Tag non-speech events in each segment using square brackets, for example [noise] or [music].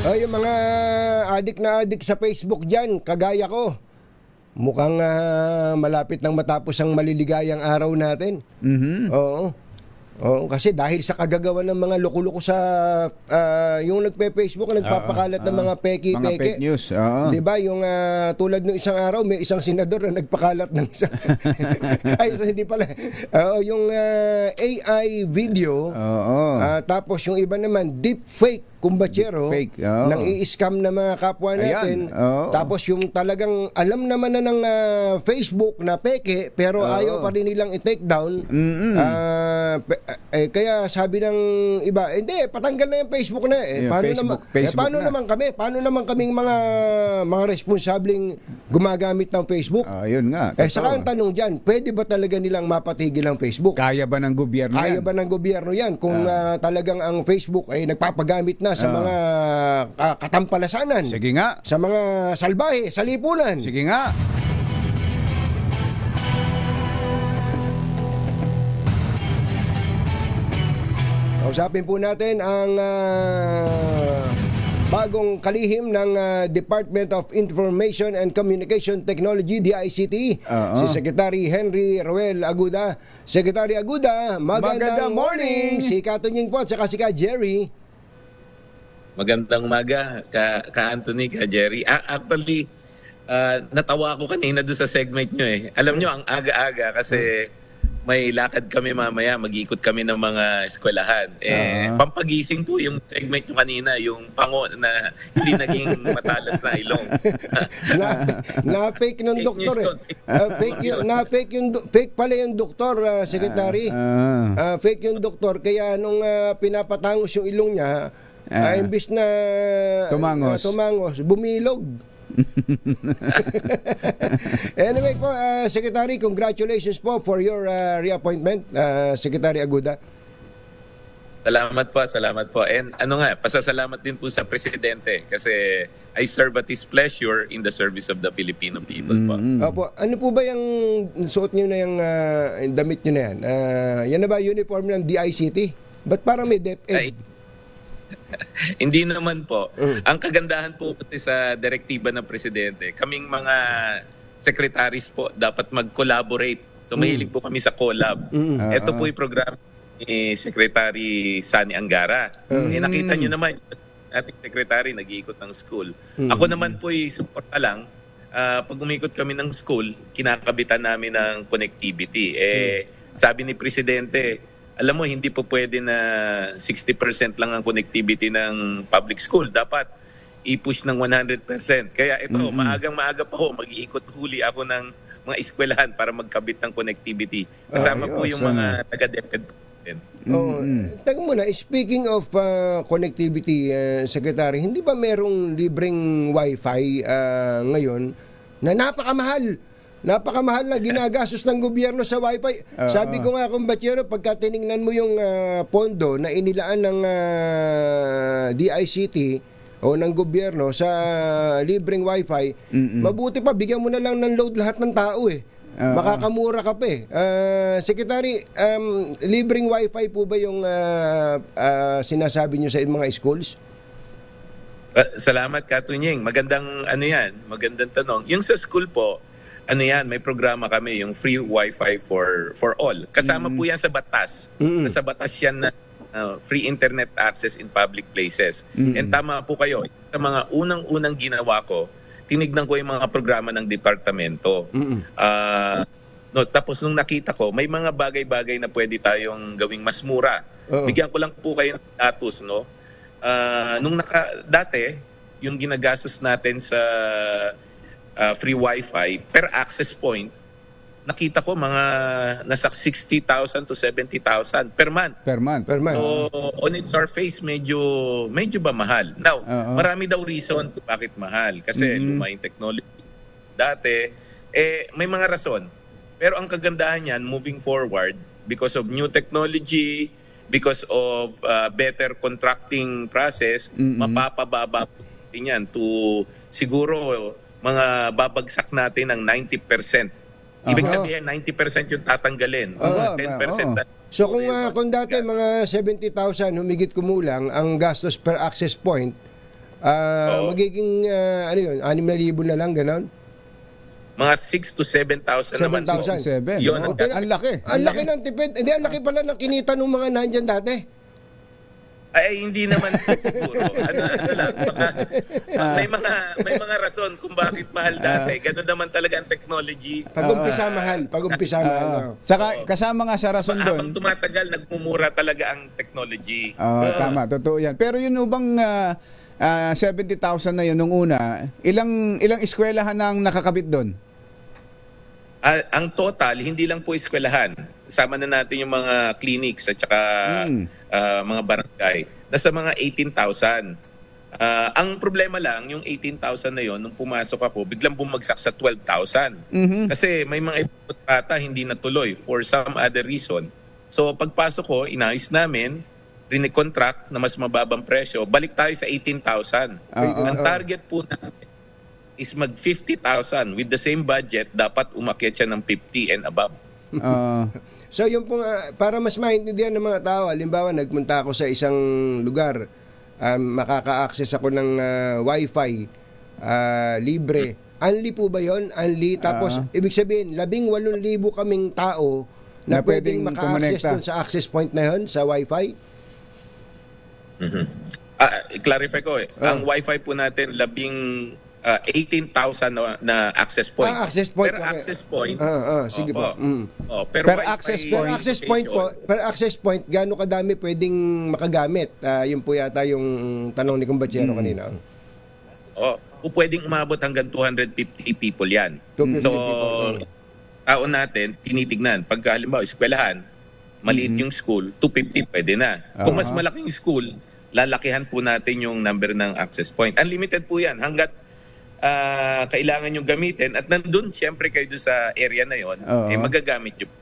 Oh, yung mga adik na adik sa Facebook dyan, kagaya ko. Mukhang ah, malapit nang matapos ang maliligayang araw natin. Mhm. Oo. Oo, kasi dahil sa kagagawa ng mga loko-loko sa ah, yung nagpe-Facebook, nagpapakalat ng mga peki-peki. Mga fake news. Oo. 'Di ba? Yung ah, tulad ng isang araw, may isang senador na nagpakalat ng isang [laughs] Ay, so hindi pala. Oo, yung ah, AI video. Oo. Ah, tapos yung iba naman deep fake kumbachero oo. nang i-scam na mga kapwa Ayan, natin. oo. Tapos yung talagang alam naman na ng ah, Facebook na peke pero Oo. ayaw pa rin nilang i-take down. Mm-mm. Ah, pe- eh, kaya sabi ng iba, hindi, patanggal na yung Facebook na. Eh, Yung paano Facebook- naman, eh, Facebook paano na. naman kami? Paano naman kaming mga mga responsabling gumagamit ng Facebook? Yun nga. eh, saka ang tanong dyan, pwede ba talaga nilang mapatigil ang Facebook? Kaya ba ng gobyerno Kaya yan? ba ng gobyerno yan kung ah, talagang ang Facebook ay nagpapagamit na sa Ah. mga ah, katampalasanan, Sige nga. sa mga salbahe, sa lipunan? Sige nga. Kausapin po natin ang ah, bagong kalihim ng ah, Department of Information and Communication Technology, DICT, Oo. si Secretary Henry Roel Aguda. Secretary Aguda, magandang, Magandang morning! Si Katunying po at saka si Ka Jerry. Magandang umaga, ka, ka Anthony, ka Jerry. A- actually, ah, natawa ako kanina doon sa segment nyo eh. Alam nyo, ang aga-aga kasi may lakad kami mamaya, mag-ikot kami ng mga eskwelahan. Eh, Ah. pampagising po yung segment nyo kanina, yung pango na hindi naging [laughs] matalas na ilong. [laughs] na, na fake ng doktor eh. Ah, fake yun, na fake yung fake pala yung doktor, ah, secretary. Ah. Ah, fake yung doktor kaya nung ah, pinapatangos yung ilong niya, ah, Ah. imbis na Tumangos. ah, tumangos, bumilog. [laughs] anyway po, ah, Secretary, congratulations po for your ah, reappointment, ah, Secretary Aguda. Salamat po, salamat po. And ano nga, pasasalamat din po sa Presidente kasi I serve at His pleasure in the service of the Filipino people po. Opo, ano po ba yung suot niyo na yung ah, damit niyo na yan? Ah, yan na ba uniform ng DICT? Ba't parang may DepEd? Ay, [laughs] Hindi naman po. Ang kagandahan po kasi sa direktiba ng presidente, kaming mga secretaries po dapat mag-collaborate. So mahilig po kami sa collab. Ito po yung programa ni Secretary Sani Angara. Eh, nakita nyo naman, ating secretary nag-iikot ng school. Ako naman po ay suporta lang. Ah, pag umikot kami ng school, kinakabitan namin ng connectivity. Eh, sabi ni Presidente, alam mo, hindi po pwede na 60% lang ang connectivity ng public school. Dapat i-push ng 100%. Kaya ito, maagang maaga pa ho, mag-iikot huli ako ng mga eskwelahan para magkabit ng connectivity. Kasama po Ayos, yung mga taga-DepEd po natin. Oh, teka muna, speaking of uh, connectivity, uh, Secretary, hindi ba merong libreng wifi uh, ngayon na napakamahal? Napakamahal na ginagastos ng gobyerno sa wifi. Sabi ko nga kung Bachero, pagka tiningnan mo yung uh, pondo na inilaan ng uh, DICT o ng gobyerno sa libreng wifi, mabuti pa, bigyan mo na lang ng load lahat ng tao eh. Oo. Makakamura ka pa eh. Ah, Secretary, um, libreng wifi po ba yung ah, ah, sinasabi nyo sa mga schools? Uh, salamat Katunying. Magandang ano yan, magandang tanong. Yung sa school po, ano yan, may programa kami, yung free wifi for for all. Kasama po yan sa batas. Sa batas yan na uh, free internet access in public places. And tama po kayo, sa mga unang-unang ginawa ko, tinignan ko yung mga programa ng departamento. Ah, no, tapos nung nakita ko, may mga bagay-bagay na pwede tayong gawing mas mura. Oo. Bigyan ko lang po kayo ng status, no? Ah, nung naka, dati, yung ginagastos natin sa ah, free wifi per access point, nakita ko mga nasa 60,000 to 70,000 per month. Per month. Per month? So, on its surface, medyo, medyo ba mahal? Now, Oo. marami daw reason kung bakit mahal. Kasi luma yung technology. Dati, eh, may mga rason. Pero ang kagandahan niyan, moving forward, because of new technology, because of uh, better contracting process, mapapababa po natin yan to siguro mga babagsak natin ng 90%. Ibig Aha. sabihin, 90% yung tatanggalin. Aha, 10% oo. na- So kung, ah, kung dati mga 70,000 humigit kumulang ang gastos per access point, Ah, Oo. magiging ah, ano yun, 6,000 na lang ganon. Mga 6 to 7,000 naman po. 7,000. Seven. Yun ang- ang laki. Ang laki ng tipid. Hindi, ang laki pala ng kinita ng mga nandyan dati. Ay, hindi naman siguro. ano, ano lang, baka, may mga may mga rason kung bakit mahal dati. Ganun naman talaga ang technology. Pag-umpisa mahal, pag-umpisa mahal. Oo. Saka kasama nga sa rason Habang doon. tumatagal, nagmumura talaga ang technology. Oo, tama, totoo yan. Pero yun ubang ah, ah, 70,000 na yun nung una, ilang ilang eskwelahan ang nakakabit doon? Ah, ang total, hindi lang po eskwelahan. Sama na natin yung mga clinics at saka Mm. ah, mga barangay. Nasa mga 18,000. Ah, ang problema lang, yung 18,000 na yon nung pumasok ako, biglang bumagsak sa 12,000. Kasi may mga ipata hindi natuloy for some other reason. So pagpasok ko, inayos namin, rinicontract na mas mababang presyo, balik tayo sa 18,000. Oo. Ang target po namin is mag 50,000 with the same budget dapat umakyat siya ng 50 and above. Ah, [laughs] So yung po nga, para mas maintindihan ng mga tao, halimbawa nagpunta ako sa isang lugar, um, makaka-access ako ng ah, wifi, ah, libre. Unli po ba yon? Unli. Tapos, ibig sabihin, labing walong libo kaming tao na, Na pwedeng pwedeng maka-access dun sa access point na yon sa wifi. Ah, i-clarify ko eh. Ang wifi po natin labing ah, 18,000 na, na access point. Ah, access point Per eh. access point. Ah, ah, sige Opo. po. Mm. Oh, pero Per access Per point. access point po, per access point, gaano kadami pwedeng makagamit? Ah, yun po yata yung tanong ni Kumbachero kanina. Oh, po pwedeng umabot hanggang 250 people yan. 250 so, people. tao natin, tinitignan. Pagka halimbawa, eskwelahan, maliit yung school, 250 pwede na. Kung mas malaking school, lalakihan po natin yung number ng access point. Unlimited po yan hanggat ah, kailangan yung gamitin at nandun siyempre kayo doon sa area na yon, Oo. eh magagamit yung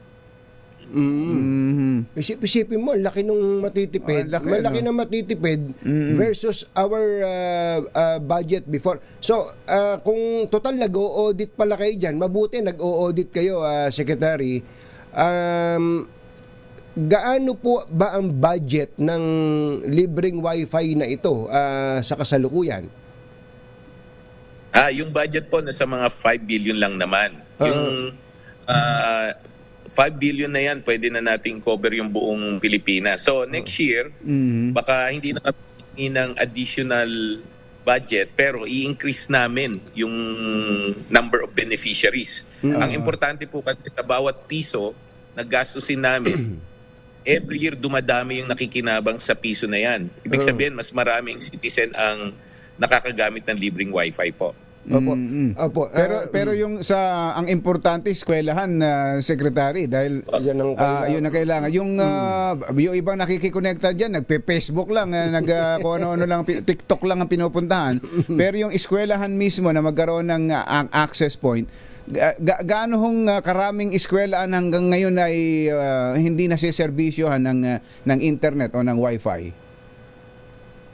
mhm. Isip-isipin mo, ang laki nung matitipid. Ah, laki, malaki ano? na matitipid versus our uh, uh, budget before. So, uh, kung total nag-o-audit pala kayo dyan, mabuti nag-o-audit kayo, uh, Secretary. Um, gaano po ba ang budget ng libreng wifi na ito uh, sa kasalukuyan? Ah, yung budget po nasa mga 5 billion lang naman. Yung ah, 5 billion na yan, pwede na nating cover yung buong Pilipinas. So next year, baka hindi na kami ng additional budget pero i-increase namin yung number of beneficiaries. Ang importante po kasi sa bawat piso na gastusin namin, [clears throat] every year dumadami yung nakikinabang sa piso na yan. Ibig sabihin, mas maraming citizen ang nakakagamit ng libreng wifi po. Opo. Mm-mm. Opo. Pero ah, pero yung sa ang importante eskwelahan na secretary dahil Yan ang ah, kailangan. yun ang kailangan. Yung ah, yung ibang nakikikonekta diyan, nagpe-Facebook lang, ah, nag ah, kung ano-ano lang TikTok lang ang pinupuntahan. [laughs] Pero yung eskwelahan mismo na magkaroon ng ah, ang access point, ga- ga- gaano hong ah, karaming eskwelahan hanggang ngayon ay ah, hindi nasiservisyohan ng ah, ng internet o ng wifi?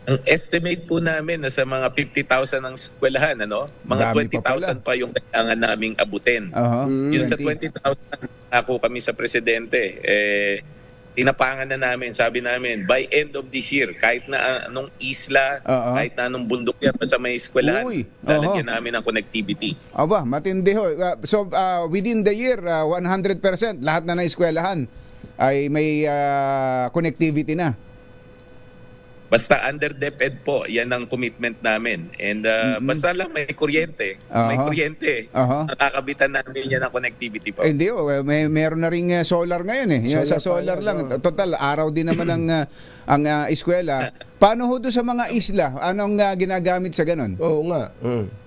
Ang estimate po namin na sa mga 50,000 ang eskwelahan, ano? Mga Dami pa 20,000 pa, yung kailangan naming abutin. Aha. Yung sa 20. 20,000, ako kami sa presidente, eh, tinapangan na namin, sabi namin, by end of this year, kahit na ah, anong isla, Oo. kahit na anong bundok yan, basta may eskwelahan, Uy, lalagyan oho. namin ng connectivity. Aba, matindi ho. Uh, so, uh, within the year, uh, 100% lahat na ng eskwelahan ay may uh, connectivity na. Basta under DepEd po, yan ang commitment namin. And uh, basta lang may kuryente, may Aha. kuryente, Aha. nakakabitan namin yan ng connectivity po. Eh, hindi, oh, eh, may meron na ring uh, solar ngayon eh. Yung sa Solar solar panel, lang. oh. Total, araw din naman ang [clears throat] uh, ang uh, eskwela. Paano ho sa mga isla? Anong uh, ginagamit sa ganun? Oo nga. Mm.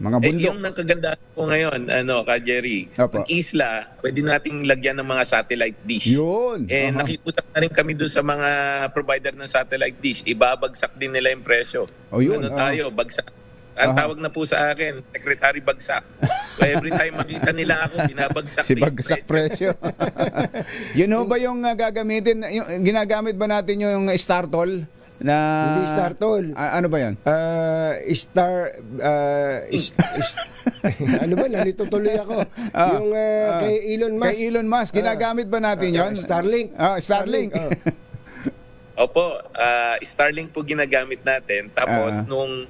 Mga Eh, bundok. yung nagkagandahan ko ngayon, ano, ka Jerry, Opo. ang isla, pwede nating lagyan ng mga satellite dish. Yun. Eh, Aha. nakikusap na rin kami doon sa mga provider ng satellite dish. Ibabagsak din nila yung presyo. Oh, yun, Ano ah. tayo, bagsak. Ang Aha. tawag na po sa akin, Secretary Bagsak. so every time makita nila ako, [laughs] binabagsak Si bagsak presyo. Yun ho [laughs] ba yung uh, gagamitin? Yung, ginagamit ba natin yung Startol? Na, Hindi Startol. Ah, ano ba yan? Ah, star ah, is, is- [laughs] ano ba nalito tuloy ako Ah, yung ah, ah. kay Elon Musk Kay Elon Musk, ginagamit ba natin Ah, yon? Starlink. Ah, Starlink. Starlink, [laughs] Opo, ah, Starlink po ginagamit natin. Tapos Ah. nung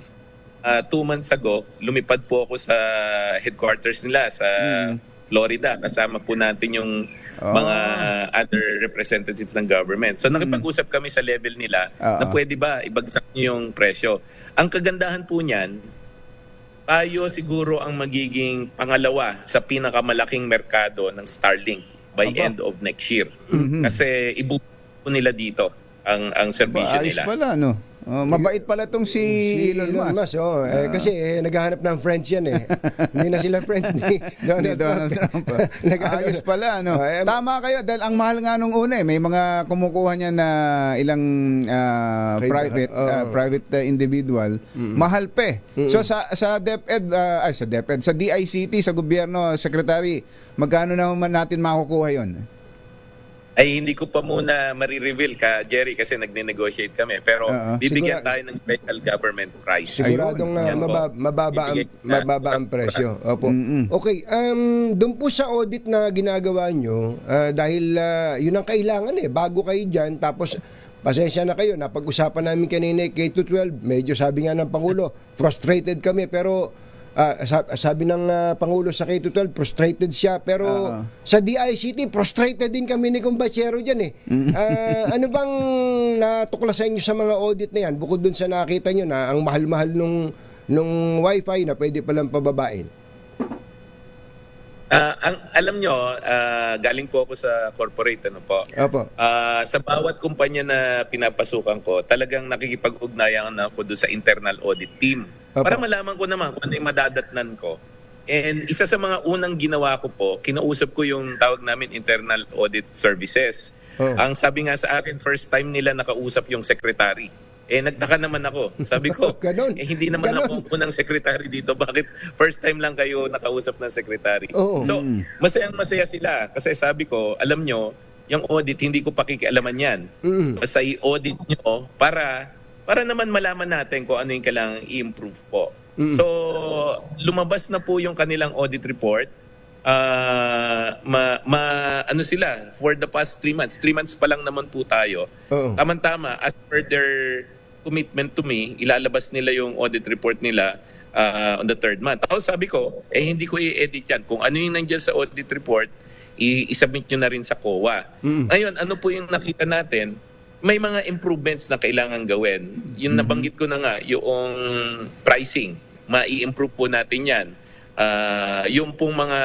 ah, two months ago, lumipad po ako sa headquarters nila sa Florida. Kasama po natin yung Oh. mga other representatives ng government. So nakipag-usap kami sa level nila Ah, na ah. pwede ba ibagsak niyo yung presyo. Ang kagandahan po niyan, tayo siguro ang magiging pangalawa sa pinakamalaking merkado ng Starlink by Aba. end of next year. Kasi ibubuo nila dito ang ang serbisyo Ayos nila. pala, no? Oh, mabait pala tong si, Elon, Musk. oh. Eh, kasi eh, naghahanap ng friends yan eh. Hindi na sila friends ni [laughs] Donald, Ni Donald Trump. Trump. [laughs] Naghahanap- Ayos pala, no? Oh, eh, Tama kayo, dahil ang mahal nga nung una eh. May mga kumukuha niya na ilang ah, Kay- private ah, private ah, individual. Mahal pa eh. So sa sa DepEd, ah, ay sa DepEd, sa DICT, sa gobyerno, secretary, magkano naman natin makukuha yon? Ay hindi ko pa muna marireveal ka Jerry kasi nagne-negotiate kami pero Oo. bibigyan Sigura- tayo ng special government price. Siguradong uh, mababa, mababa, ang, mababa ang presyo. Opo. Okay, um, doon po sa audit na ginagawa nyo, ah, dahil ah, yun ang kailangan eh, bago kayo dyan, tapos pasensya na kayo, napag-usapan namin kanina eh, K-12, medyo sabi nga ng Pangulo, frustrated kami, pero ah, sa- sabi ng ah, Pangulo sa K-12, frustrated siya, pero Oo. sa DICT, frustrated din kami ni Kumbachero dyan eh. Ah, ano bang natuklasan nyo sa mga audit na yan? Bukod dun sa nakita nyo na ang mahal-mahal nung, nung wifi na pwede palang pababain. Ah, ang alam nyo, ah, galing po ako sa corporate ano po. Opo. Ah, sa bawat kumpanya na pinapasukan ko, talagang nakikipag-ugnayan na ako doon sa internal audit team. Opo. Para malaman ko naman kung ano yung madadatnan ko. And isa sa mga unang ginawa ko po, kinausap ko yung tawag namin internal audit services. Oh. Ang sabi nga sa akin, first time nila nakausap yung secretary. Eh, nagtaka naman ako. Sabi ko, [laughs] Ganon. eh, hindi naman Ganon. ako ang unang secretary dito. Bakit first time lang kayo nakausap ng secretary? Oo. So, masayang masaya sila. Kasi sabi ko, alam nyo, yung audit, hindi ko pakikialaman yan. Basta i-audit nyo para para naman malaman natin kung ano yung kailangang i-improve po. So, lumabas na po yung kanilang audit report. Ah, ma, ma- ano sila, for the past three months, three months pa lang naman po tayo. Oo. Tama-tama, as per their commitment to me, ilalabas nila yung audit report nila ah, on the third month. Tapos sabi ko, eh hindi ko i-edit yan. Kung ano yung nandiyan sa audit report, i-submit nyo na rin sa COA. Ngayon, ano po yung nakita natin? May mga improvements na kailangan gawin. Yung nabanggit ko na nga, yung pricing, mai-improve po natin yan. Ah, yung pong mga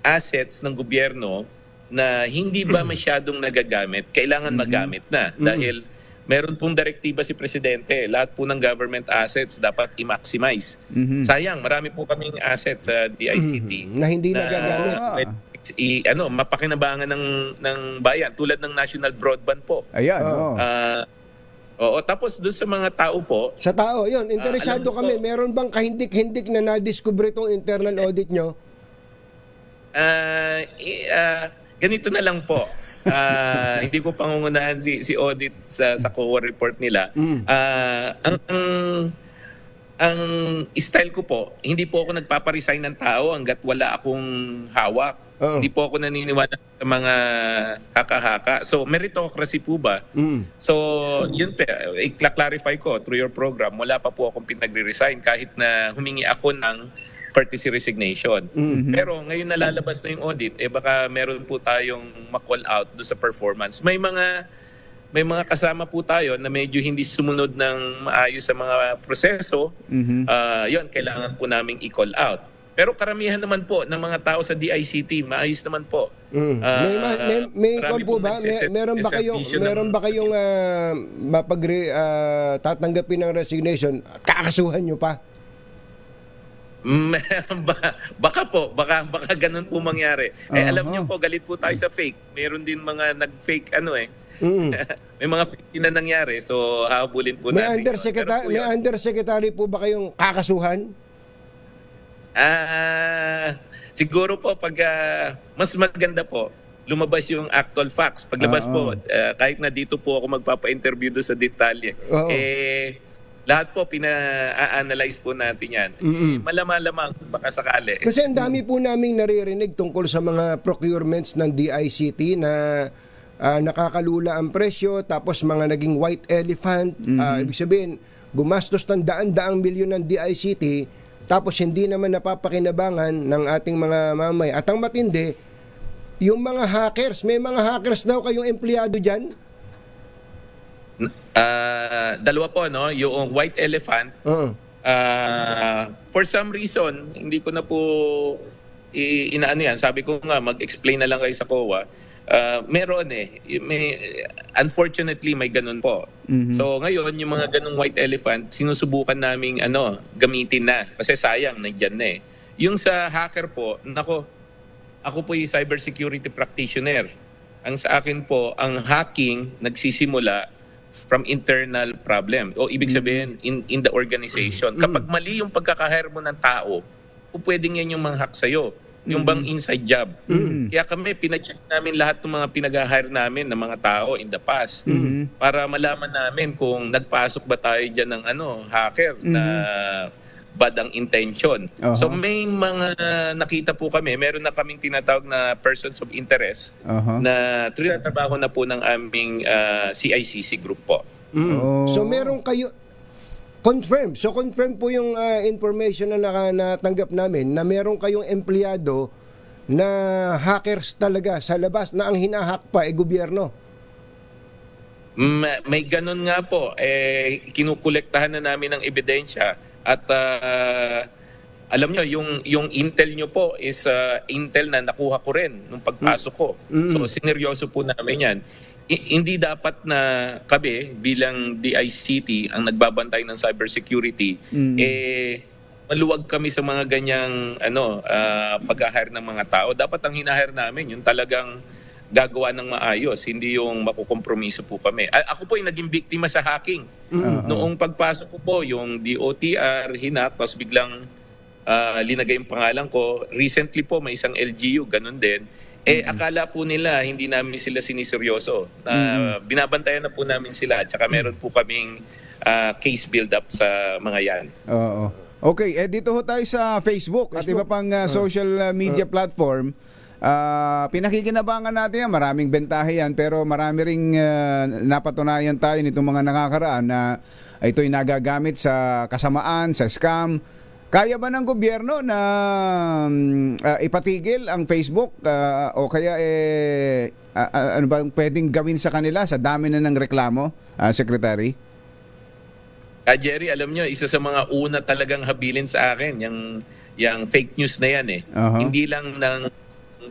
assets ng gobyerno na hindi ba masyadong nagagamit, kailangan magamit na. Dahil meron pong direktiba si Presidente, lahat po ng government assets dapat i-maximize. Sayang, marami po kaming assets sa DICT. Na hindi nagagamit. I, ano, mapakinabangan ng, ng bayan tulad ng National Broadband po. Ayan, Oo. oh. Ah, oo, tapos doon sa mga tao po, Sa tao, yun. Interesado mo kami. po- Meron bang kahindik-hindik na na-discover itong internal audit nyo? Ah, i- ah, ganito na lang po. [laughs] Ah, hindi ko pangungunahan si si audit sa sa COA report nila. Ah, ang, ang ang style ko po, hindi po ako nagpaparesign ng tao hangga't wala akong hawak. Hindi po ako naniniwala sa mga haka-haka. So, meritocracy po ba? Mm. So, yun pa, i-clarify ko through your program, wala pa po akong pinagre-resign kahit na humingi ako ng courtesy resignation. Pero ngayon nalalabas na yung audit, eh baka meron po tayong ma-call out do sa performance. May mga may mga kasama po tayo na medyo hindi sumunod ng maayos sa mga proseso. Ah, yun, kailangan po naming i-call out. Pero karamihan naman po ng mga tao sa DICT, maayos naman po. Mm. Ah, may ma- may, may kwan po ba? May, meron ba kayong meron ba kayong ah, mapagre ah, tatanggapin ng resignation at kakasuhan nyo pa? Baka po, baka, baka ganun po mangyari. Eh, alam Aha. niyo po, galit po tayo sa fake. Meron din mga nag-fake ano eh. Mm. [laughs] may mga fake din na nangyari. So, hahabulin po May natin. undersecretary, may undersecretary po ba kayong kakasuhan? Ah, siguro po pag ah, mas maganda po lumabas yung actual facts. Paglabas Oo. po, ah, kahit na dito po ako magpapa-interview doon sa detalye, Oo. eh, lahat po pina-analyze po natin yan. Eh, malama-lamang baka sakali. Kasi ang dami po naming naririnig tungkol sa mga procurements ng DICT na ah, nakakalula ang presyo, tapos mga naging white elephant, ah, ibig sabihin, gumastos ng daan-daang milyon ng DICT, tapos hindi naman napapakinabangan ng ating mga mamay. At ang matindi, yung mga hackers, may mga hackers daw kayong empleyado dyan? Ah, dalawa po, no? Yung white elephant, Oo. Ah, for some reason, hindi ko na po inaano yan. Sabi ko nga, mag-explain na lang kayo sa COA. Ah, meron eh. May, unfortunately, may ganun po. So ngayon, yung mga ganung white elephant, sinusubukan naming ano, gamitin na. Kasi sayang, nandyan na eh. Yung sa hacker po, nako, ako po yung cybersecurity practitioner. Ang sa akin po, ang hacking nagsisimula from internal problem. O ibig sabihin, in, in the organization. Kapag mali yung pagkakahire mo ng tao, pwedeng yan yung manghack sa'yo. Yung bang inside job. Kaya kami, pinacheck namin lahat ng mga pinag-hire namin ng mga tao in the past para malaman namin kung nagpasok ba tayo dyan ng ano, hacker na bad ang intention. Aha. So may mga nakita po kami, meron na kaming tinatawag na persons of interest Aha. na trinatrabaho na po ng aming ah, CICC group po. Oh. So meron kayo confirm. So confirm po yung ah, information na naka- natanggap namin na meron kayong empleyado na hackers talaga sa labas na ang hinahack pa ay gobyerno. Ma- may ganun nga po, eh, kinukolektahan na namin ng ebidensya at ah, alam nyo, yung, yung intel nyo po is ah, intel na nakuha ko rin nung pagpasok ko. So, sineryoso po namin yan. Hindi dapat na kami bilang DICT ang nagbabantay ng cybersecurity, eh, maluwag kami sa mga ganyang ano, ah, pag-hire ng mga tao. Dapat ang hinahire namin, yung talagang gagawa ng maayos, hindi yung makukompromiso po kami. A- ako po ay naging biktima sa hacking. Noong pagpasok ko po, yung DOTR, hinak, tapos biglang ah, linagay yung pangalan ko. Recently po, may isang LGU, ganun din. Eh, akala po nila, hindi namin sila siniseryoso. Na Binabantayan na po namin sila. At saka meron po kaming ah, case build-up sa mga yan. Oo. Okay, eh dito ho tayo sa Facebook, at iba pang uh, social uh, media platform. Ah, pinakikinabangan natin yan, maraming bentahe yan, pero marami ring uh, napatunayan tayo nitong mga nakakaraan na ito'y nagagamit sa kasamaan, sa scam. Kaya ba ng gobyerno na ah, ipatigil ang Facebook Ah, o kaya eh ah, ano ba pwedeng gawin sa kanila sa dami na ng reklamo, ah, Secretary? Ah, Jerry, alam nyo, isa sa mga una talagang habilin sa akin, yung, yung fake news na yan eh. Aha. Hindi lang ng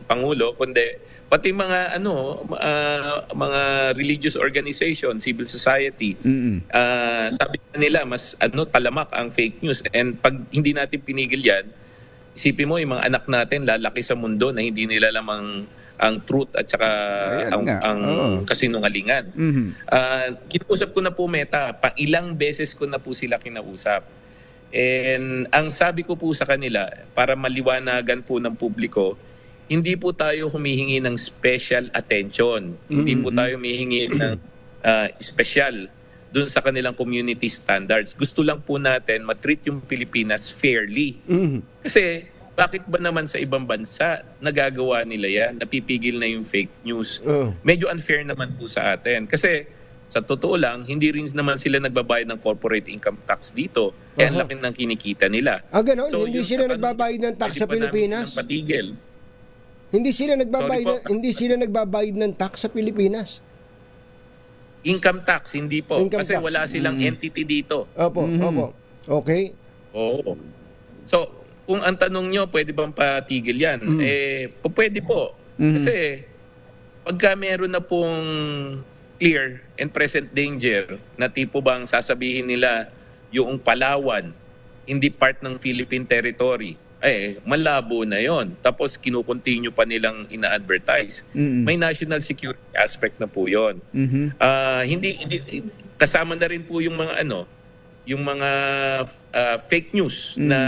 Pangulo, kundi pati mga ano ah, mga religious organization, civil society. Mm-mm. Ah, sabi nila mas ano talamak ang fake news and pag hindi natin pinigil yan, isipin mo yung mga anak natin lalaki sa mundo na hindi nila lamang ang truth at saka Ayan ang, nga, ang oo. kasinungalingan. Mhm. Ah, kinausap ko na po Meta, pa ilang beses ko na po sila kinausap. And ang sabi ko po sa kanila, para maliwanagan po ng publiko, hindi po tayo humihingi ng special attention. Hindi po tayo humihingi ng ah, special dun sa kanilang community standards. Gusto lang po natin matreat yung Pilipinas fairly. Kasi bakit ba naman sa ibang bansa nagagawa nila yan? Napipigil na yung fake news. Oo. Medyo unfair naman po sa atin. Kasi sa totoo lang, hindi rin naman sila nagbabayad ng corporate income tax dito. Kaya Aha. laki ng kinikita nila. Ah, ganon? So, hindi sila nagbabayad ng tax sa Pilipinas? silang Patigil. Hindi sila nagbabayad hindi sila nagbabayad ng tax sa Pilipinas. Income tax, hindi po. Income kasi tax. wala silang entity dito. Opo, opo. Okay. Oo. So, kung ang tanong nyo, pwede bang patigil yan? Eh, po, pwede po. Kasi, pagka meron na pong clear and present danger na tipo bang sasabihin nila yung Palawan, hindi part ng Philippine territory, eh, malabo na yon. Tapos, kinukontinue pa nilang ina-advertise. Mm-mm. May national security aspect na po yon. Mhm. Ah, hindi, hindi kasama na rin po yung mga ano, yung mga ah, fake news Mm. na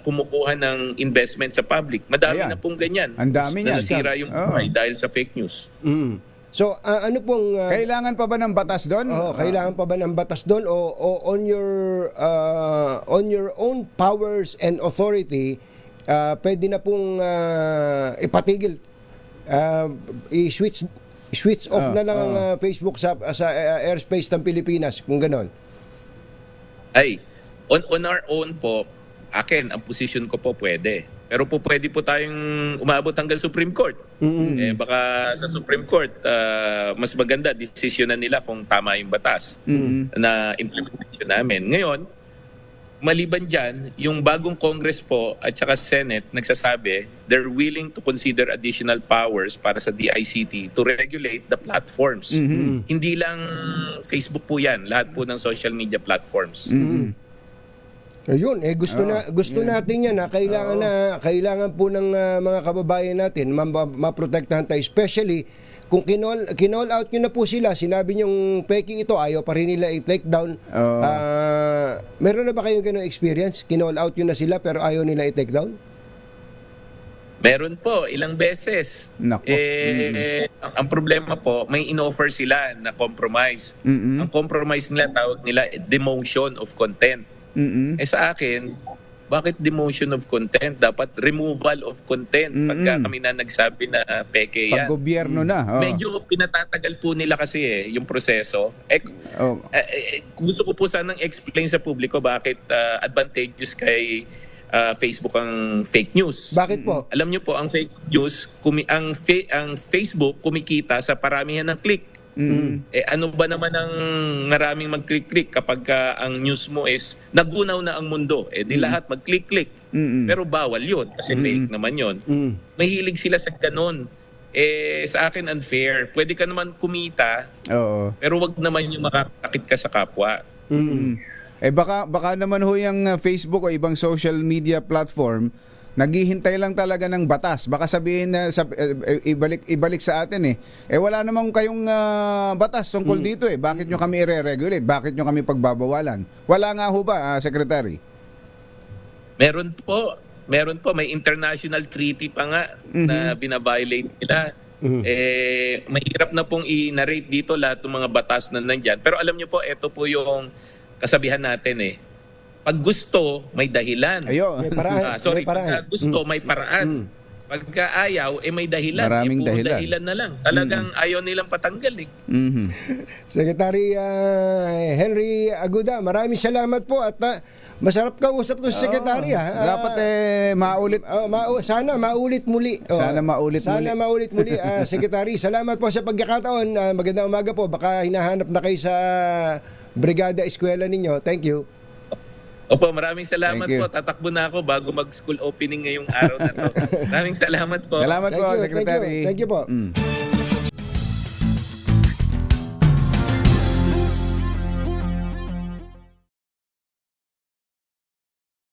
kumukuha ng investment sa public. Madami Ayan. na pong ganyan. Ang dami na niyan. nasira yung buhay dahil sa fake news. Mm. So, ah, ano pong... ah, Kailangan pa ba ng batas doon? Oo, kailangan pa ba ng batas doon o, o on your uh, on your own powers and authority uh, pwede na pong uh, ipatigil uh, i-switch switch off Ah, na lang ang ah, Facebook sa sa ah, airspace ng Pilipinas kung ganon. Ay, on, on our own po, akin, ang position ko po pwede. Pero po pwede po tayong umabot hanggang Supreme Court. Eh, baka sa Supreme Court, ah, mas maganda, desisyon na nila kung tama yung batas na implementation namin. Ngayon, maliban dyan, yung bagong Congress po at saka Senate nagsasabi they're willing to consider additional powers para sa DICT to regulate the platforms. Hindi lang Facebook po yan, lahat po ng social media platforms. Ayun, eh gusto na gusto natin 'yan na kailangan na kailangan po ng ah, mga kababayan natin ma- ma- maprotektahan tayo especially kung kinol kinol out niyo na po sila, sinabi niyo peki ito, ayaw pa rin nila i-take down. Oo. Ah, meron na ba kayong ganung experience? Kinol out niyo na sila pero ayaw nila i-take down? Meron po, ilang beses. Nako. Eh, ang, ang problema po, may in-offer sila na compromise. Ang compromise nila, tawag nila, eh, demotion of content. Mm-mm. Eh sa akin, bakit demotion of content? Dapat removal of content pagka kami na nagsabi na peke Pag yan. gobyerno na. oh. Medyo pinatatagal po nila kasi eh, yung proseso. Eh, Oh. eh, eh, gusto ko po sanang explain sa publiko bakit uh, advantageous kay uh, Facebook ang fake news. Bakit po? Alam niyo po ang fake news, kumi ang fa- ang Facebook kumikita sa paramihan ng click. Eh ano ba naman ang maraming mag-click-click kapag ka ang news mo is nagunaw na ang mundo. Eh di lahat mag-click-click. Pero bawal 'yun kasi fake naman 'yon. Mahilig sila sa ganon. Eh sa akin unfair. Pwede ka naman kumita Oo. pero wag naman yung makakakit ka sa kapwa. Mm. Eh baka baka naman ho yung uh, Facebook o ibang social media platform naghihintay lang talaga ng batas. Baka sabihin na sa, eh, ibalik ibalik sa atin eh. Eh wala namang kayong uh, batas tungkol dito eh. Bakit nyo kami i-regulate? Bakit nyo kami pagbabawalan? Wala nga ho ba, ah, Secretary? Meron po, meron po may international treaty pa nga na binabiolate nila. Eh mahirap na pong i-narrate dito lahat ng mga batas na nandiyan. Pero alam niyo po, ito po yung kasabihan natin eh. Pag gusto, may dahilan. Ayo. May paraan. Ah, sorry, may paraan. pagka gusto, may paraan. Pagka ayaw, eh may dahilan. Maraming eh, dahilan. dahilan na lang. Talagang ayaw nilang patanggal eh. Mhm. [laughs] Secretary ah, Henry Aguda, maraming salamat po at ah, masarap ka usap to Secretary ha. Ah, Dapat eh maulit Oh, mau- sana maulit muli. Oh, Sana maulit sana muli. maulit muli. [laughs] Ah, Secretary, salamat po sa pagkakataon. Ah, magandang umaga po. Baka hinahanap na kayo sa Brigada Eskwela ninyo. Thank you. Opo, maraming salamat Thank you. po. Tatakbo na ako bago mag-school opening ngayong araw na to. [laughs] maraming salamat po. Salamat Thank po, you, thank you, Secretary. thank you po. Mm.